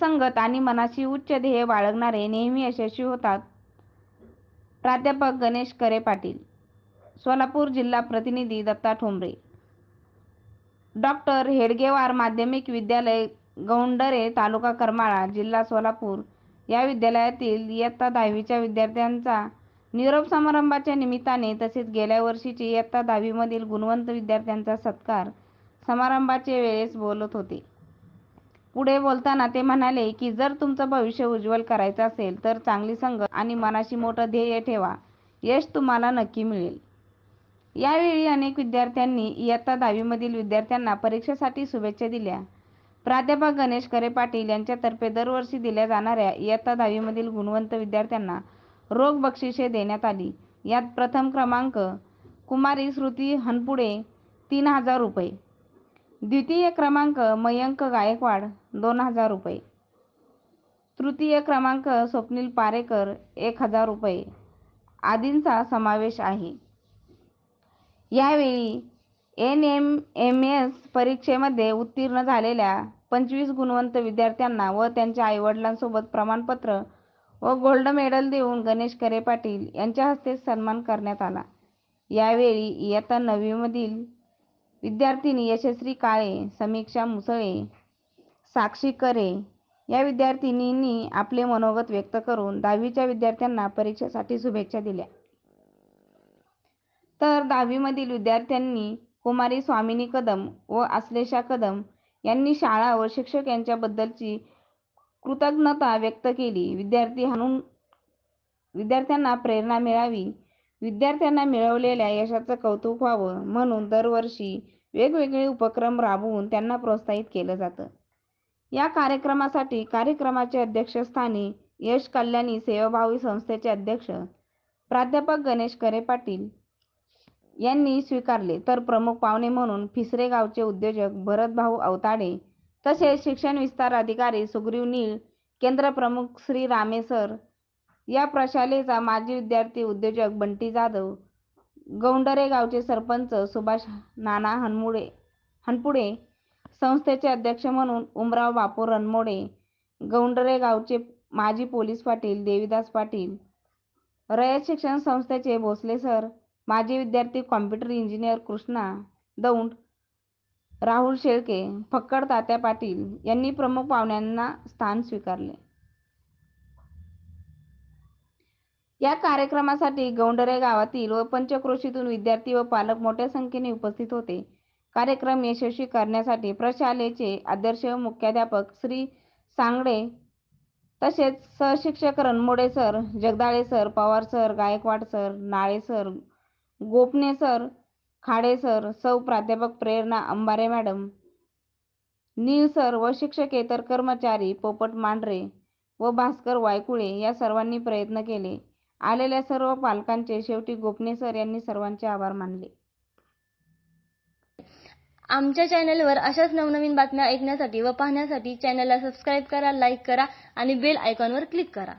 संगत आणि मनाची उच्च ध्येय बाळगणारे नेहमी यशस्वी होतात. प्राध्यापक गणेश करे पाटील सोलापूर जिल्हा प्रतिनिधी दत्ता ठोंबरे डॉक्टर हेडगेवार माध्यमिक विद्यालय गौंडरे तालुका करमाळा जिल्हा सोलापूर या विद्यालयातील इयत्ता दहावीच्या विद्यार्थ्यांचा निरोप समारंभाच्या निमित्ताने तसेच गेल्या वर्षीचे इयत्ता दहावीमधील गुणवंत विद्यार्थ्यांचा सत्कार समारंभाचे वेळेस बोलत होते. पुढे बोलताना ते म्हणाले की जर तुमचं भविष्य उज्ज्वल करायचं असेल तर चांगली संगत आणि मनाशी मोठं ध्येय ठेवा. यश तुम्हाला नक्की मिळेल. यावेळी अनेक विद्यार्थ्यांनी इयत्ता दहावीमधील विद्यार्थ्यांना परीक्षेसाठी शुभेच्छा दिल्या. प्राध्यापक गणेश करे पाटील यांच्यातर्फे दरवर्षी दिल्या जाणाऱ्या इयत्ता दहावीमधील गुणवंत विद्यार्थ्यांना रोख बक्षिसे देण्यात आली. यात प्रथम क्रमांक कुमारी श्रुती हनपुडे तीन हजार रुपये. द्वितीय क्रमांक मयंक गायकवाड दोन हजार रुपये. तृतीय क्रमांक स्वप्नील पारेकर एक हजार रुपये. आदींचा समावेश आहे. यावेळी एन एम एम एस परीक्षेमध्ये उत्तीर्ण झालेल्या पंचवीस गुणवंत विद्यार्थ्यांना व त्यांच्या आईवडिलांसोबत प्रमाणपत्र व गोल्ड मेडल देऊन गणेश करे पाटील यांच्या हस्ते सन्मान करण्यात आला. यावेळी इयत्ता नववीमधील विद्यार्थिनी यशस्वी काळे समीक्षा मुसळे साक्षी करे या विद्यार्थिनींनी आपले मनोगत व्यक्त करून दहावीच्या विद्यार्थ्यांना परीक्षेसाठी शुभेच्छा दिल्या. तर दहावीमधील विद्यार्थ्यांनी कुमारी स्वामिनी कदम व आश्लेषा कदम यांनी शाळा व शिक्षक यांच्याबद्दलची कृतज्ञता व्यक्त केली. विद्यार्थी हाणून विद्यार्थ्यांना प्रेरणा मिळावी विद्यार्थ्यांना मिळवलेल्या यशाचं कौतुक व्हावं म्हणून दरवर्षी वेगवेगळे उपक्रम राबवून त्यांना प्रोत्साहित केलं जातं. या कार्यक्रमासाठी कार्यक्रमाचे अध्यक्षस्थानी यश कल्याणी सेवाभावी संस्थेचे अध्यक्ष प्राध्यापक गणेश करे पाटील यांनी स्वीकारले. तर प्रमुख पाहुणे म्हणून फिसरे गावचे उद्योजक भरतभाऊ अवताडे तसेच शिक्षण विस्तार अधिकारी सुग्रीव नीळ केंद्र प्रमुख श्री रामेसर या प्रशालेचा माजी विद्यार्थी उद्योजक बंटी जाधव गौंडरे गावचे सरपंच सुभाष नाना हनमुडे हनपुडे संस्थेचे अध्यक्ष म्हणून उमराव बापू रणमोडे गौंडरे गावचे माजी पोलीस पाटील देवीदास पाटील रयत शिक्षण संस्थेचे भोसले सर माजी विद्यार्थी कॉम्प्युटर इंजिनियर कृष्णा दौंड राहुल शेळके फक्कड तात्या पाटील यांनी प्रमुख पाहुण्यांना स्थान स्वीकारले. या कार्यक्रमासाठी गौंडरे गावातील व पंचक्रोशीतून विद्यार्थी व पालक मोठ्या संख्येने उपस्थित होते. कार्यक्रम यशस्वी करण्यासाठी प्रशालेचे आदर्श मुख्याध्यापक श्री सांगडे तसेच सहशिक्षक Ranmode sir Jagdale sir Pawar sir Gaikwad sir Nale sir Gopane sir Khade sir सौ प्राध्यापक प्रेरणा अंबारे मॅडम नील सर व शिक्षकेतर कर्मचारी पोपट मांढरे व भास्कर वायकुळे या सर्वांनी प्रयत्न केले. आलेल्या सर्व पालकांचे शेवटी गोपने सर यांनी सर्वांचे आभार मानले. आमच्या चॅनलवर अशाच नवनवीन बातम्या ऐकण्यासाठी व पाहण्यासाठी चॅनलला सबस्क्राईब करा लाईक करा आणि बेल आयकॉनवर क्लिक करा.